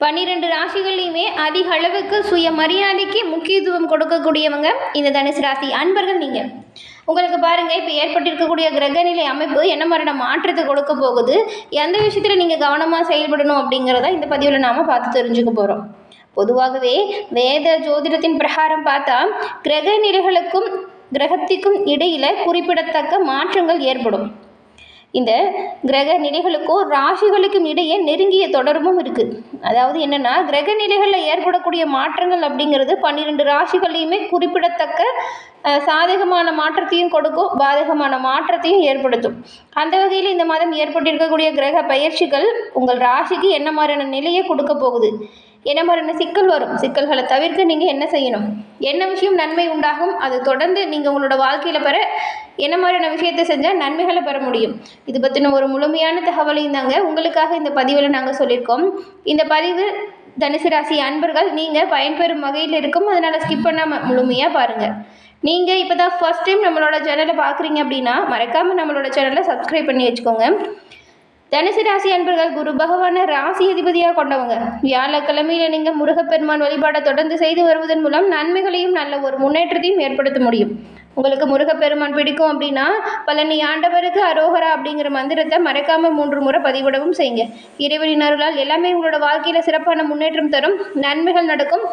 பன்னிரெண்டு ராசிகள்லையுமே அதிக அளவுக்கு சுயமரியாதைக்கு முக்கியத்துவம் கொடுக்கக்கூடியவங்க இந்த தனுசு ராசி அன்பர்கள் நீங்கள் உங்களுக்கு பாருங்கள் இப்போ ஏற்பட்டிருக்கக்கூடிய கிரகநிலை அமைப்பு என்ன மாதிரியான மாற்றத்தை கொடுக்க போகுது எந்த விஷயத்தில் நீங்கள் கவனமாக செயல்படணும் அப்படிங்கிறத இந்த பதிவில் நாம் பார்த்து தெரிஞ்சுக்க போகிறோம் பொதுவாகவே வேத ஜோதிடத்தின் பிரகாரம் பார்த்தா கிரக நிலைகளுக்கும் கிரகத்திற்கும் இடையில குறிப்பிடத்தக்க மாற்றங்கள் ஏற்படும். இந்த கிரக நிலைகளுக்கும் ராசிகளுக்கும் இடையே நெருங்கிய தொடர்பும் இருக்குது அதாவது என்னென்னா கிரக நிலைகளில் ஏற்படக்கூடிய மாற்றங்கள் அப்படிங்கிறது பன்னிரெண்டு ராசிகள்லையுமே குறிப்பிடத்தக்க சாதகமான மாற்றத்தையும் கொடுக்கும் பாதகமான மாற்றத்தையும் ஏற்படுத்தும். அந்த வகையில் இந்த மாதம் ஏற்பட்டிருக்கக்கூடிய கிரக பயிற்சிகள் உங்கள் ராசிக்கு என்ன மாதிரியான நிலையை கொடுக்க போகுது? என்ன மாதிரியான சிக்கல் வரும். சிக்கல்களை தவிர்க்க நீங்கள் என்ன செய்யணும்? என்ன விஷயம் நன்மை உண்டாகும்? அது தொடர்ந்து நீங்கள் உங்களோட வாழ்க்கையில் பெற என்ன மாதிரியான விஷயத்தை செஞ்சால் நன்மைகளை பெற முடியும். இது பற்றின ஒரு முழுமையான தகவலையும் தாங்க உங்களுக்காக இந்த பதிவில் நாங்கள் சொல்லியிருக்கோம் இந்த பதிவு தனுசு ராசி அன்பர்கள் நீங்கள் பயன்பெறும் வகையில் இருக்கும். அதனால் ஸ்கிப் பண்ணாமல் முழுமையாக பாருங்கள் நீங்கள் இப்போ தான் ஃபர்ஸ்ட் டைம் நம்மளோட சேனலை பார்க்குறீங்க அப்படின்னா மறக்காமல் நம்மளோட சேனலை சப்ஸ்கிரைப் பண்ணி வச்சுக்கோங்க. தனுசு ராசி அன்பர்கள் குரு பகவான ராசி அதிபதியாக கொண்டவங்க. வியாழக்கிழமையில நீங்கள் முருகப்பெருமான் வழிபாடை தொடர்ந்து செய்து வருவதன் மூலம் நன்மைகளையும் நல்ல ஒரு முன்னேற்றத்தையும் ஏற்படுத்த முடியும். உங்களுக்கு முருகப்பெருமான் பிடிக்கும் அப்படின்னா பழனி ஆண்டவருக்கு அரோகரா அப்படிங்கிற மந்திரத்தை மறக்காம மூன்று முறை பதிவிடவும் செய்யுங்க. இறைவனின் அருளால் எல்லாமே உங்களோட வாழ்க்கையில சிறப்பான முன்னேற்றம் தரும். நன்மைகள் நடக்கும்.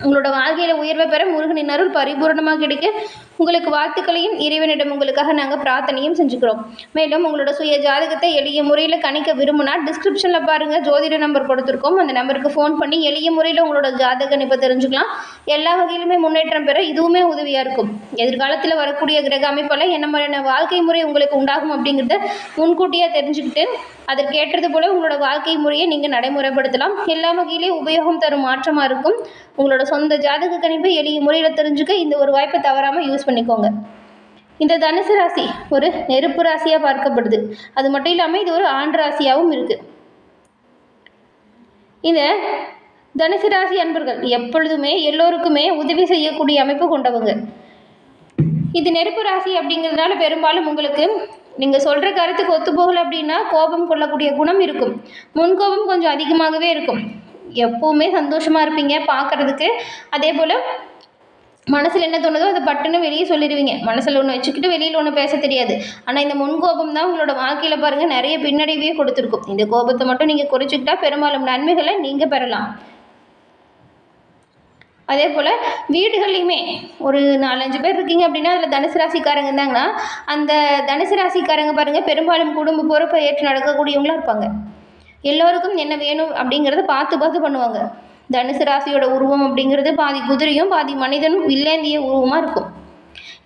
உங்களோட வாழ்க்கையில் உயர்வை பெற முருகனின் அருள் பரிபூரணமாக கிடைக்க உங்களுக்கு வாழ்த்துக்களையும் இறைவனிடம் உங்களுக்காக நாங்கள் பிரார்த்தனையும் செஞ்சுக்கிறோம். மேலும் உங்களோட சுய ஜாதகத்தை எளிய முறையில் கணிக்க விரும்பினா டிஸ்கிரிப்ஷனில் பாருங்கள் ஜோதிட நம்பர் கொடுத்துருக்கோம். அந்த நம்பருக்கு ஃபோன் பண்ணி எளிய முறையில் உங்களோட ஜாதக கணிப்பை தெரிஞ்சுக்கலாம். எல்லா வகையிலுமே முன்னேற்றம் பெற இதுவுமே உதவியாக இருக்கும். எதிர்காலத்தில் வரக்கூடிய கிரக அமைப்பால் என்ன மாதிரியான வாழ்க்கை முறை உங்களுக்கு உண்டாகும் அப்படிங்கிறத முன்கூட்டியாக தெரிஞ்சுக்கிட்டு அதற்கு ஏற்றது போல உங்களோட வாழ்க்கை முறையை நீங்கள் நடைமுறைப்படுத்தலாம். எல்லா வகையிலேயும் உபயோகம் தரும் மாற்றமாக இருக்கும். உங்களோட சொந்த ஜாதக கணிப்பை எளிய முறையில் தெரிஞ்சுக்க இந்த ஒரு வாய்ப்பை தவறாமல் யூஸ் பண்ணிக்கோங்க. இந்த தனுசு ராசி ஒரு நெருப்பு ராசியாக பார்க்கப்படுது. அது மட்டும் இல்லாமல் இது ஒரு ஆண் ராசியாகவும் இருக்குது இந்த தனுசு ராசி அன்பர்கள் எப்பொழுதுமே எல்லோருக்குமே உதவி செய்யக்கூடிய அமைப்பு கொண்டவங்க. இது நெருப்பு ராசி அப்படிங்கிறதுனால பெரும்பாலும் உங்களுக்கு நீங்கள் சொல்கிற கருத்துக்கு ஒத்து போகலை அப்படின்னா கோபம் கொள்ளக்கூடிய குணம் இருக்கும். முன்கோபம் கொஞ்சம் அதிகமாகவே இருக்கும். எப்பவுமே சந்தோஷமாக இருப்பீங்க பார்க்கறதுக்கு. அதே போல் மனசில் என்ன தோணுதோ அதை பட்டுன்னு வெளியே சொல்லிடுவீங்க. மனசில் ஒன்று வச்சுக்கிட்டு வெளியில் ஒன்று பேச தெரியாது. ஆனால் இந்த முன்கோபம் தான் உங்களோட வாழ்க்கையில் பாருங்கள் நிறைய பின்னடைவே கொடுத்துருக்கும். இந்த கோபத்தை மட்டும் நீங்கள் குறைச்சிக்கிட்டா பெரும்பாலும் நன்மைகளை நீங்கள் பெறலாம். அதே போல் வீடுகள்லையுமே ஒரு நாலஞ்சு பேர் இருக்கீங்க அப்படின்னா அதில் தனுசு ராசிக்காரங்க இருந்தாங்கன்னா அந்த தனுசு ராசிக்காரங்க பாருங்கள் பெரும்பாலும் குடும்ப பொறுப்பை ஏற்று நடக்கக்கூடியவங்களா இருப்பாங்க. எல்லோருக்கும் என்ன வேணும் அப்படிங்கிறத பார்த்து பார்த்து பண்ணுவாங்க. தனுசு ராசியோட உருவம் அப்படிங்கிறது பாதி குதிரையும் பாதி மனிதனும் வில்லேந்திய உருவமாக இருக்கும்.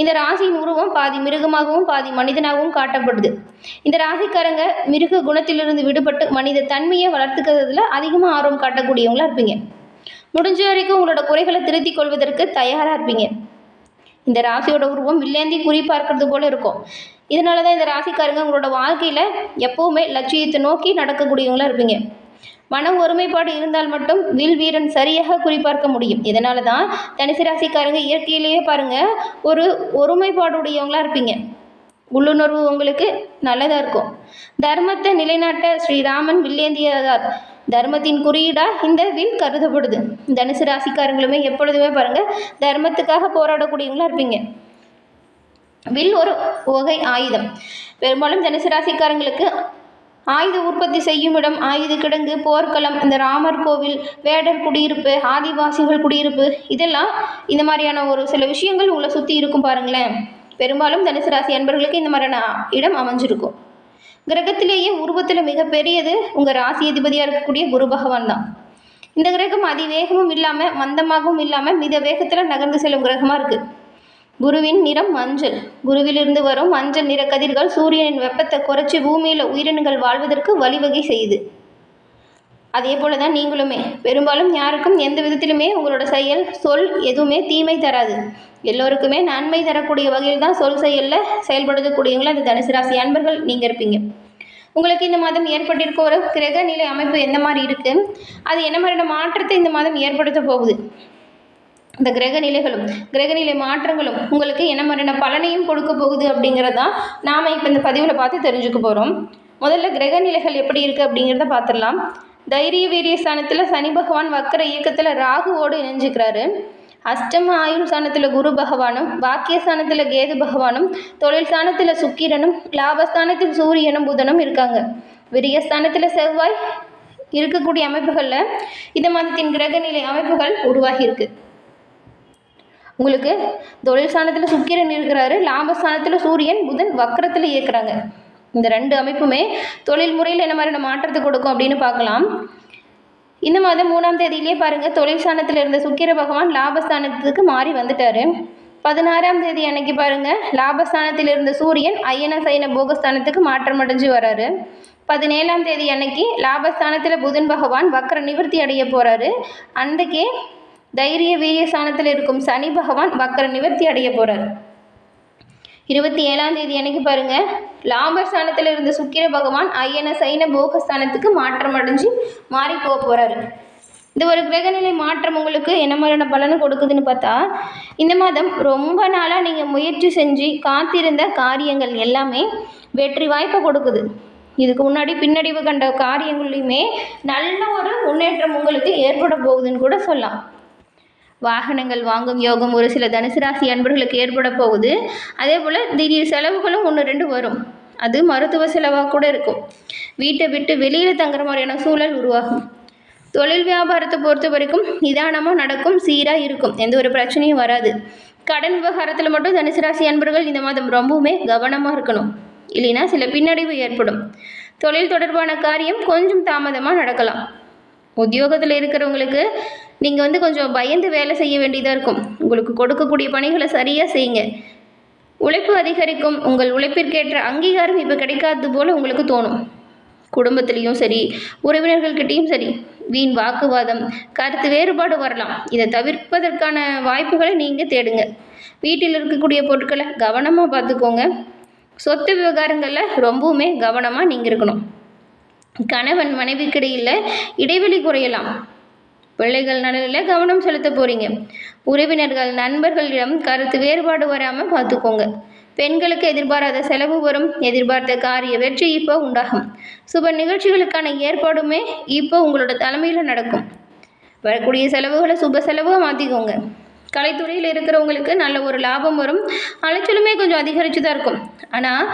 இந்த ராசியின் உருவம் பாதி மிருகமாகவும் பாதி மனிதனாகவும் காட்டப்படுது. இந்த ராசிக்காரங்க மிருக குணத்திலிருந்து விடுபட்டு மனித தன்மையை வளர்த்துக்கிறதுல அதிகமாக ஆர்வம் காட்டக்கூடியவங்களா இருப்பீங்க. முடிஞ்ச வரைக்கும் உங்களோட குறைகளை திருத்திக் கொள்வதற்கு தயாராக இருப்பீங்க. இந்த ராசியோட உருவம் வில்லேந்தி குறி பார்க்கறது போல இருக்கும். இதனால தான் இந்த ராசிக்காரங்க உங்களோட வாழ்க்கையில் எப்போவுமே லட்சியத்தை நோக்கி நடக்கக்கூடியவங்களா இருப்பீங்க. மன ஒருமைப்பாடு இருந்தால் மட்டும் வில் வீரன் சரியாக குறிபார்க்க முடியும். இதனால தான் தனுசு ராசிக்காரங்க இயற்கையிலேயே பாருங்கள் ஒரு ஒருமைப்பாடுடையவங்களா இருப்பீங்க. உள்ளுணர்வு உங்களுக்கு நல்லதாக இருக்கும். தர்மத்தை நிலைநாட்ட ஸ்ரீராமன் வில்லேந்தியதார் தர்மத்தின் குறியீடாக இந்த வில் கருதப்படுது. தனுசு ராசிக்காரங்களுமே எப்பொழுதுமே பாருங்கள் தர்மத்துக்காக போராடக்கூடியவங்களா இருப்பீங்க. வில் ஒரு வகை ஆயுதம். பெரும்பாலும் தனுசு ராசிக்காரங்களுக்கு ஆயுத உற்பத்தி செய்யும் இடம் ஆயுத கிடங்கு போர்க்களம் இந்த ராமர் கோவில் வேடர் குடியிருப்பு ஆதிவாசிகள் குடியிருப்பு இதெல்லாம் இந்த மாதிரியான ஒரு சில விஷயங்கள் உங்களை சுற்றி இருக்கும் பாருங்களேன். பெரும்பாலும் தனுசு ராசி அன்பர்களுக்கு இந்த மாதிரியான இடம் அமைஞ்சிருக்கும். கிரகத்திலேயே உருவத்தில் மிகப்பெரியது உங்கள் ராசி அதிபதியாக இருக்கக்கூடிய குரு பகவான் தான். இந்த கிரகம் அதிவேகமும் இல்லாமல் மந்தமாகவும் இல்லாமல் மித வேகத்தில் நகர்ந்து செல்லும் கிரகமாக இருக்குது குருவின் நிறம் மஞ்சள். குருவிலிருந்து வரும் மஞ்சள் நிற கதிர்கள் சூரியனின் வெப்பத்தை குறைச்சி பூமியில் உயிரினங்கள் வாழ்வதற்கு வழிவகை செய்யுது. அதே போல தான் நீங்களுமே. பெரும்பாலும் யாருக்கும் எந்த விதத்திலுமே உங்களோட செயல் சொல் எதுவுமே தீமை தராது. எல்லோருக்குமே நன்மை தரக்கூடிய வகையில் தான் சொல் செயலில் செயல்படுத்தக்கூடியவங்கள அந்த தனுசு ராசி அன்பர்கள் நீங்கள் இருப்பீங்க. உங்களுக்கு இந்த மாதம் ஏற்பட்டிருக்க ஒரு கிரக நிலை அமைப்பு எந்த மாதிரி இருக்குது அது என்ன மாதிரியான மாற்றத்தை இந்த மாதம் ஏற்படுத்த போகுது? இந்த கிரக நிலைகளும் கிரகநிலை மாற்றங்களும் உங்களுக்கு என்ன மாதிரியான பலனையும் கொடுக்க போகுது அப்படிங்கிறதான் நாம் இப்போ இந்த பதிவில் பார்த்து தெரிஞ்சுக்க போகிறோம் முதல்ல கிரக நிலைகள் எப்படி இருக்குது அப்படிங்கிறத பார்த்துடலாம். தைரிய வீரிய ஸ்தானத்தில் சனி பகவான் வக்கர இயக்கத்தில் ராகுவோடு இணைஞ்சுக்கிறாரு. அஷ்டம ஆயுள் ஸ்தானத்தில் குரு பகவானும் பாக்கியஸ்தானத்தில் கேது பகவானும் தொழில் ஸ்தானத்தில் சுக்கிரனும் லாபஸ்தானத்தில் சூரியனும் புதனும் இருக்காங்க. விரியஸ்தானத்தில் செவ்வாய் இருக்கக்கூடிய அமைப்புகளில் இந்த மாதத்தின் கிரகநிலை அமைப்புகள் உருவாகியிருக்கு உங்களுக்கு தொழில் ஸ்தானத்தில் சுக்கிரன் இருக்கிறாரு லாபஸ்தானத்தில் சூரியன் புதன் வக்கரத்தில் இயக்குறாங்க. இந்த ரெண்டு அமைப்புமே தொழில் முறையில் என்ன மாதிரியான மாற்றத்தை கொடுக்கும் அப்படின்னு பார்க்கலாம். இந்த மாதம் மூணாம் தேதியிலே பாருங்கள் தொழில் ஸ்தானத்தில் இருந்த சுக்கிர பகவான் லாபஸ்தானத்துக்கு மாறி வந்துட்டார். பதினாறாம் தேதி அன்னைக்கு பாருங்கள் லாபஸ்தானத்தில் இருந்த சூரியன் அயன சைன போகஸ்தானத்துக்கு மாற்றம் அடைஞ்சு வராரு. பதினேழாம் தேதி அன்னைக்கு லாபஸ்தானத்தில் புதன் பகவான் வக்கர நிவர்த்தி அடைய போகிறாரு அன்றைக்கே தைரிய வீரிய ஸ்தானத்தில் இருக்கும் சனி பகவான் வக்கர நிவர்த்தி அடைய போறாரு. இருபத்தி ஏழாம் தேதி அன்னைக்கு பாருங்க. லாபஸ்தானத்தில் இருந்த சுக்கிர பகவான் ஐயன சைன போகஸ்தானத்துக்கு மாற்றம் அடைஞ்சு மாறி போக போறாரு. இந்த ஒரு கிரகநிலை மாற்றம் உங்களுக்கு என்ன மாதிரியான பலனை கொடுக்குதுன்னு பார்த்தா இந்த மாதம் ரொம்ப நாளாக நீங்கள் முயற்சி செஞ்சு காத்திருந்த காரியங்கள் எல்லாமே வெற்றி வாய்ப்பை கொடுக்குது. இதுக்கு முன்னாடி பின்னடைவு கண்ட காரியங்கள்லையுமே நல்ல ஒரு முன்னேற்றம் உங்களுக்கு ஏற்பட போகுதுன்னு கூட சொல்லலாம். வாகனங்கள் வாங்கும் யோகம் ஒரு சில தனுசு ராசி அன்பர்களுக்கு ஏற்பட போகுது. அதே போல் திடீர் செலவுகளும் ஒன்று ரெண்டு வரும். அது மருத்துவ செலவாக கூட இருக்கும். வீட்டை விட்டு வெளியில் தங்குற மாதிரியான சூழல் உருவாகும். தொழில் வியாபாரத்தை பொறுத்த வரைக்கும் நிதானமாக நடக்கும் சீராக இருக்கும். எந்த ஒரு பிரச்சனையும் வராது. கடன் விவகாரத்தில் மட்டும் தனுசு ராசி அன்பர்கள் இந்த மாதம் ரொம்பவுமே கவனமாக இருக்கணும். இல்லைன்னா சில பின்னடைவு ஏற்படும். தொழில் தொடர்பான காரியம் கொஞ்சம் தாமதமாக நடக்கலாம். உத்தியோகத்தில் இருக்கிறவங்களுக்கு நீங்கள் வந்து கொஞ்சம் பயந்து வேலை செய்ய வேண்டியதாக இருக்கும். உங்களுக்கு கொடுக்கக்கூடிய பணிகளை சரியாக செய்யுங்க. உழைப்பு அதிகரிக்கும். உங்கள் உழைப்பிற்கேற்ற அங்கீகாரம் இப்போ கிடைக்காதது போல் உங்களுக்கு தோணும். குடும்பத்திலையும் சரி உறவினர்கள்கிட்டேயும் சரி வீண் வாக்குவாதம் கருத்து வேறுபாடு வரலாம். இதை தவிர்ப்பதற்கான வாய்ப்புகளை நீங்கள் தேடுங்க. வீட்டில் இருக்கக்கூடிய பொருட்களை கவனமாக பார்த்துக்கோங்க. சொத்து விவகாரங்களில் ரொம்பவுமே கவனமாக நீங்கள் இருக்கணும். கணவன் மனைவிக்கிடையில் இடைவெளி குறையலாம். பிள்ளைகள் நலனில் கவனம் செலுத்த போகிறீங்க உறவினர்கள் நண்பர்களிடம் கருத்து வேறுபாடு வராமல் பார்த்துக்கோங்க. பெண்களுக்கு எதிர்பாராத செலவு வரும். எதிர்பார்த்த காரிய வெற்றி இப்போ உண்டாகும். சுப நிகழ்ச்சிகளுக்கான ஏற்பாடுமே இப்போ உங்களோட தலைமையில் நடக்கும். வரக்கூடிய செலவுகளை சுப செலவாக மாற்றிக்கோங்க கலைத்துறையில் இருக்கிறவங்களுக்கு நல்ல ஒரு லாபம் வரும். அலைச்சலுமே கொஞ்சம் அதிகரித்து தான் இருக்கும். ஆனால்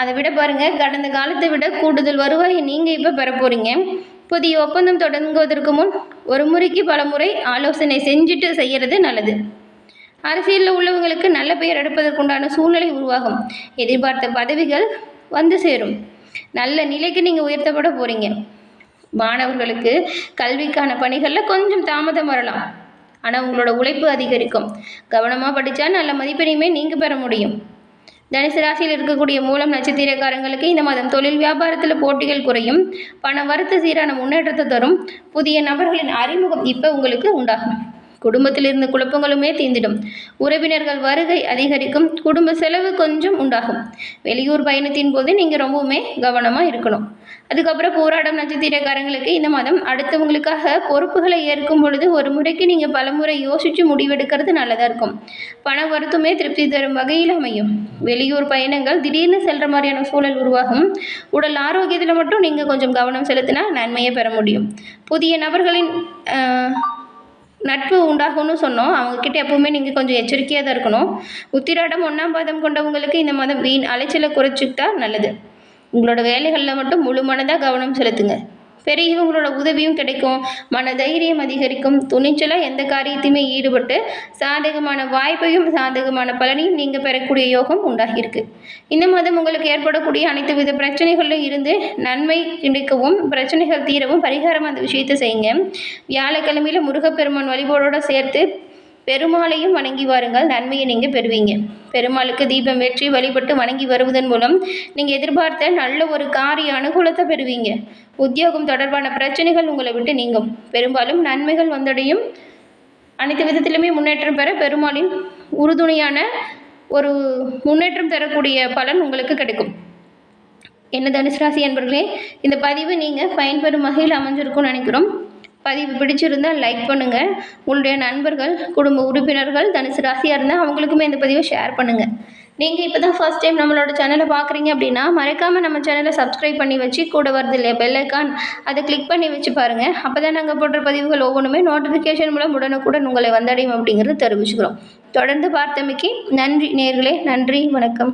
அதை விட பாருங்கள் கடந்த காலத்தை விட கூடுதல் வருவாயை நீங்கள் இப்போ பெற போகிறீங்க புதிய ஒப்பந்தம் தொடங்குவதற்கு முன் ஒரு முறைக்கு பல முறை ஆலோசனை செஞ்சுட்டு செய்கிறது நல்லது. அரசியலில் உள்ளவங்களுக்கு நல்ல பெயர் எடுப்பதற்குண்டான சூழ்நிலை உருவாகும். எதிர்பார்த்த பதவிகள் வந்து சேரும். நல்ல நிலைக்கு நீங்கள் உயர்த்தப்பட போகிறீங்க மாணவர்களுக்கு கல்விக்கான பணிகளில் கொஞ்சம் தாமதம் வரலாம். ஆனால் உங்களோட உழைப்பு அதிகரிக்கும். கவனமாக படித்தா நல்ல மதிப்பெண்ணையுமே நீங்கள் பெற முடியும். தனுசு ராசியில் இருக்கக்கூடிய மூலம் நட்சத்திரக்காரங்களுக்கு இந்த மாதம் தொழில் வியாபாரத்தில் போட்டிகள் குறையும். பண வரத்து சீரான முன்னேற்றத்தை தரும். புதிய நபர்களின் அறிமுகம் இப்போ உங்களுக்கு உண்டாகும். குடும்பத்தில் இருந்த குழப்பங்களுமே தீர்ந்திடும். உறவினர்கள் வருகை அதிகரிக்கும். குடும்ப செலவு கொஞ்சம் உண்டாகும். வெளியூர் பயணத்தின் போது நீங்கள் ரொம்பவுமே கவனமாக இருக்கணும். அதுக்கப்புறம் போராடம் நட்சத்திரக்காரங்களுக்கு இந்த மாதம் அடுத்தவங்களுக்காக பொறுப்புகளை ஏற்கும் பொழுது ஒரு முறைக்கு நீங்கள் பலமுறை யோசித்து முடிவெடுக்கிறது நல்லதாக இருக்கும். பண வருத்தமே திருப்தி தரும் வகையில் அமையும். வெளியூர் பயணங்கள் திடீர்னு செல்கிற மாதிரியான சூழல் உருவாகும். உடல் ஆரோக்கியத்தில் மட்டும் நீங்கள் கொஞ்சம் கவனம் செலுத்தினா நன்மையை பெற முடியும். புதிய நபர்களின் நட்பு உண்டாகும்னு சொன்னோம். அவங்கக்கிட்ட எப்பவுமே நீங்கள் கொஞ்சம் எச்சரிக்கையாக தான் இருக்கணும். உத்திராடம் ஒன்றாம் பாதம் கொண்டவங்களுக்கு இந்த மாதம் வீண் அலைச்சலை குறைச்சிக்கிட்டா நல்லது. உங்களோட வேலைகளில் மட்டும் முழு மனதாக கவனம் செலுத்துங்க. பெரியவங்களோட உதவியும் கிடைக்கும். மன தைரியம் அதிகரிக்கும். துணிச்சலாக எந்த காரியத்தையுமே ஈடுபட்டு சாதகமான வாய்ப்பையும் சாதகமான பலனையும் நீங்கள் பெறக்கூடிய யோகம் உண்டாகியிருக்கு. இந்த மாதம் உங்களுக்கு ஏற்படக்கூடிய அனைத்து வித பிரச்சனைகளிலும் இருந்து நன்மை கிடைக்கவும் பிரச்சனைகள் தீரவும் பரிகாரம் அந்த விஷயத்தை செய்யுங்க. வியாழக்கிழமையில் முருகப்பெருமான் வழிபாடோடு சேர்த்து பெருமாளையும் வணங்கி வாருங்கள். நன்மையை நீங்கள் பெறுவீங்க. பெருமாளுக்கு தீபம் வெற்றி வழிபட்டு வணங்கி வருவதன் மூலம் நீங்கள் எதிர்பார்த்த நல்ல ஒரு காரிய அனுகூலத்தை பெறுவீங்க. உத்தியோகம் தொடர்பான பிரச்சனைகள் உங்களை விட்டு நீங்கும். பெரும்பாலும் நன்மைகள் வந்தடையும். அனைத்து விதத்திலுமே முன்னேற்றம் பெற பெருமாளின் உறுதுணையான ஒரு முன்னேற்றம் தரக்கூடிய பலன் உங்களுக்கு கிடைக்கும். என்ன தனுசு ராசி என்பர்களே இந்த பதிவு நீங்கள் பயன்பெறும் வகையில் அமைஞ்சிருக்கும்னு நினைக்கிறோம். பதிவு பிடிச்சிருந்தால் லைக் பண்ணுங்கள் உங்களுடைய நண்பர்கள் குடும்ப உறுப்பினர்கள் தனுசு ராசியாக இருந்தால் அவங்களுக்குமே இந்த பதிவை ஷேர் பண்ணுங்கள் நீங்கள் இப்போ தான் ஃபர்ஸ்ட் டைம் நம்மளோட சேனலை பார்க்குறீங்க அப்படின்னா மறக்காமல் நம்ம சேனலை சப்ஸ்கிரைப் பண்ணி வச்சு கூட வருது இல்லையா பெல்லைக்கான் அதை கிளிக் பண்ணி வச்சு பாருங்கள் அப்போ தான் நாங்கள் போடுற பதிவுகள் ஒவ்வொன்றுமே நோட்டிஃபிகேஷன் மூலம் உடனுக்குடன் உங்களை வந்தடையும் அப்படிங்கிறத தெரிவிச்சுக்கிறோம். தொடர்ந்து பார்த்தமைக்கு நன்றி நேர்களே நன்றி வணக்கம்.